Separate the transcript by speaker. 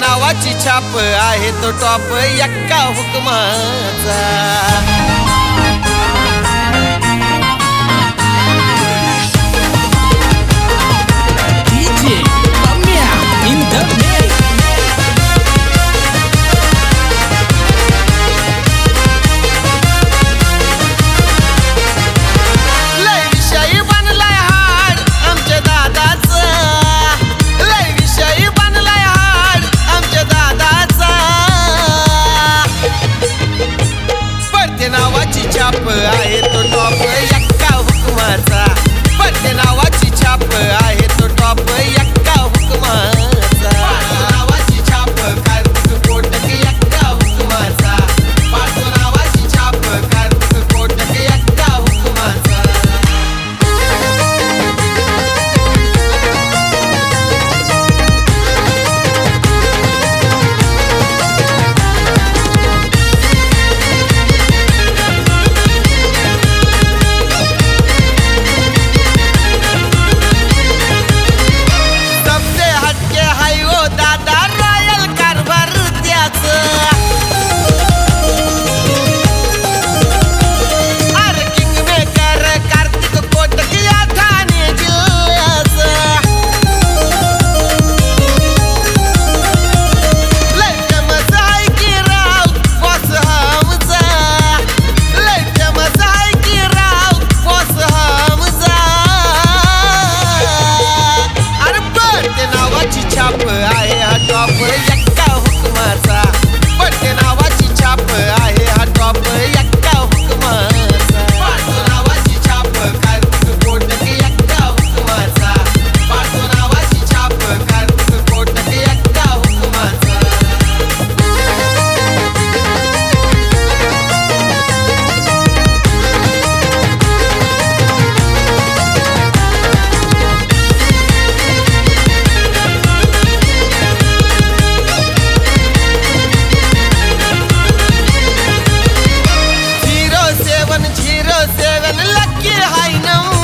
Speaker 1: नावाची छाप आहे तो टॉप एक्का हुकमाचा. I seven zero seven lucky high number.